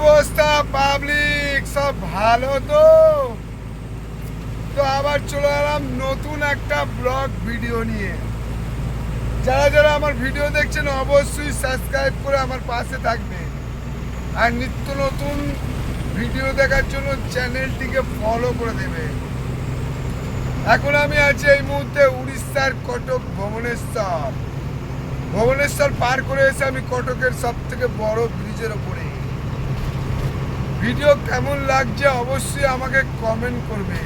অবস্থা পাবলিক সব ভালো তো? তো আবার চলে এলাম নতুন একটা ব্লগ ভিডিও নিয়ে। যারা যারা আমার ভিডিও দেখছেন, অবশ্যই সাবস্ক্রাইব করে আমার পাশে থাকবে। আর নিত্য নতুন ভিডিও দেখার জন্য চ্যানেলটিকে ফলো করে দেবে। এখন আমি আছি এই মুহূর্তে উড়িষ্যার কটক ভুবনেশ্বর। ভুবনেশ্বর পার করে এসে আমি কটকের সব থেকে বড় ব্রিজের ওপরে ভিডিও কেমন লাগছে অবশ্যই আমাকে কমেন্ট করবে।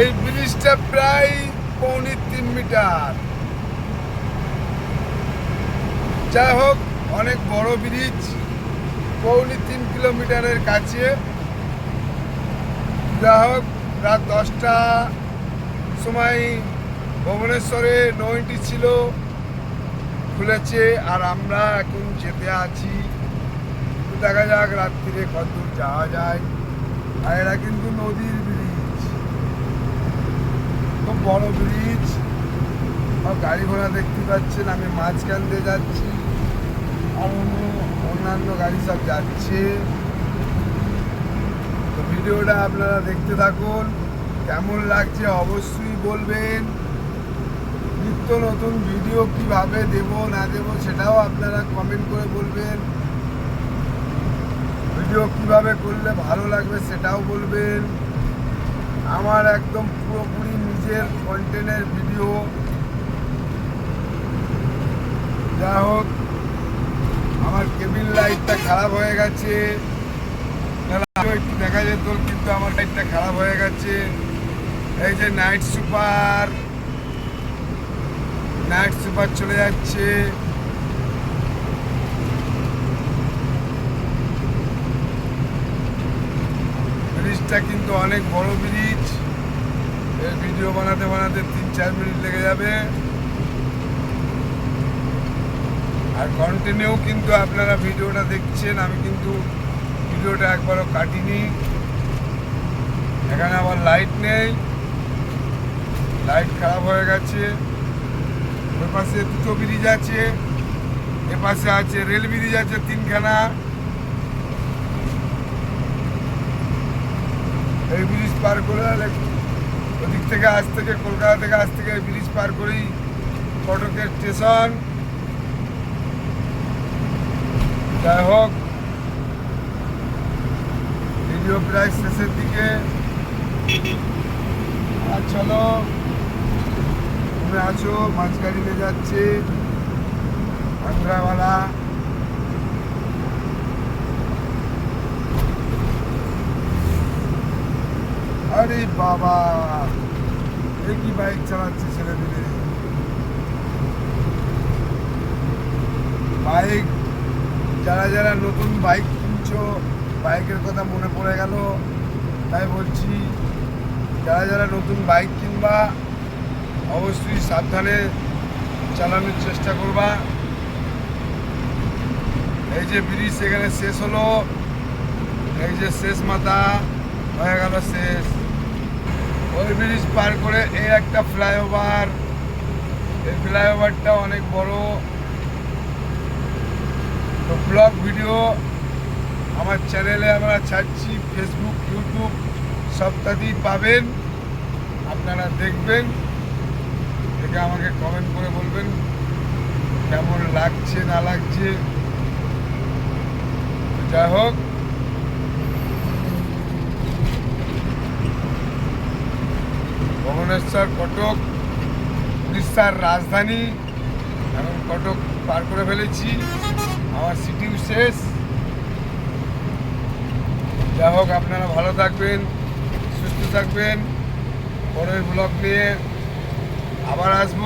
এই ব্রিজটা প্রায় পৌনে তিন মিটার। যাই হোক, অনেক বড় ব্রিজ, পৌনে তিন কিলোমিটারের কাছে। যাই হোক, রাত দশটা সময় ভুবনেশ্বরে নইটি ছিল, খুলেছে, আর আমরা এখন যেতে আছি দেখা যাক, রাত্রিরে কত যাওয়া যায়। আর এটা কিন্তু নদীর ব্রিজ খুব বড় ব্রিজ সব গাড়ি ঘোড়া দেখতে পাচ্ছেন, আমি মাঝখান দিয়ে যাচ্ছি। অন্যান্য গাড়ি সব যাচ্ছে। তো ভিডিওটা আপনারা দেখতে থাকুন। কেমন লাগছে অবশ্যই বলবেন। নিত্য নতুন ভিডিও কীভাবে দেব, না দেব, সেটাও আপনারা কমেন্ট করে বলবেন। ভিডিও কীভাবে করলে ভালো লাগবে সেটাও বলবেন। আমার একদম পুরোপুরি নিজের কন্টেন্টের ভিডিও যা হোক, আমার কেবিল লাইটটা খারাপ হয়ে গেছে। একটু দেখা যেত, কিন্তু আমার লাইটটা খারাপ হয়ে গেছে। এই যে নাইট সুপার নাইট সুপার চলে যাচ্ছে। ব্রিজটা কিন্তু অনেক বড় ব্রিজের ভিডিও বানাতে বানাতে তিন চার মিনিট লেগে যাবে। আর কন্টিনিউ কিন্তু আপনারা ভিডিওটা দেখছেন, আমি কিন্তু ভিডিওটা একবারও কাটিনি। এখানে আবার লাইট নেই। লাইট খারাপ হয়ে গেছে। ওই পাশে দুটো ব্রিজ আছে। এ পাশে আছে রেল ব্রিজ আছে তিনখানা। এই ব্রিজ পার করে ওদিক থেকে আজ থেকে, কলকাতা থেকে আজ থেকে ব্রিজ পার করেই কটকের স্টেশন। যাই হোক, ভিডিও প্রায় শেষের দিকে। আর চলো তুমি আছো নিয়ে যাচ্ছে। আন্ধ্রাওয়ালা। আরে বাবা। এ কি বাইক চালাচ্ছে ছেলে দিলে বাইক, যারা যারা নতুন বাইক কিনছো, বাইকের কথা মনে পড়ে গেল। তাই বলছি, যারা যারা নতুন বাইক কিনবা, অবশ্যই সাবধানে চালানোর চেষ্টা করবা। এই যে ব্রিজ সেখানে শেষ হলো। এই যে শেষ মাথা, হয়ে গেল শেষ। ওই ব্রিজ পার করে এই একটা ফ্লাইওভার এই ফ্লাইওভারটা অনেক বড়। তো ব্লগ ভিডিও আমার চ্যানেলে আমরা ছাড়ছি। ফেসবুক ইউটিউব সবটাতেই পাবেন। আপনারা দেখবেন। দেখে আমাকে কমেন্ট করে বলবেন কেমন লাগছে, না লাগছে। যাই হোক। ভুবনেশ্বর কটক, উড়িষ্যার রাজধানী এখন কটক পার করে ফেলেছি। আমার সিটিও শেষ। যা হোক, আপনারা ভালো থাকবেন, সুস্থ থাকবেন। পরের ব্লগ নিয়ে আবার আসব।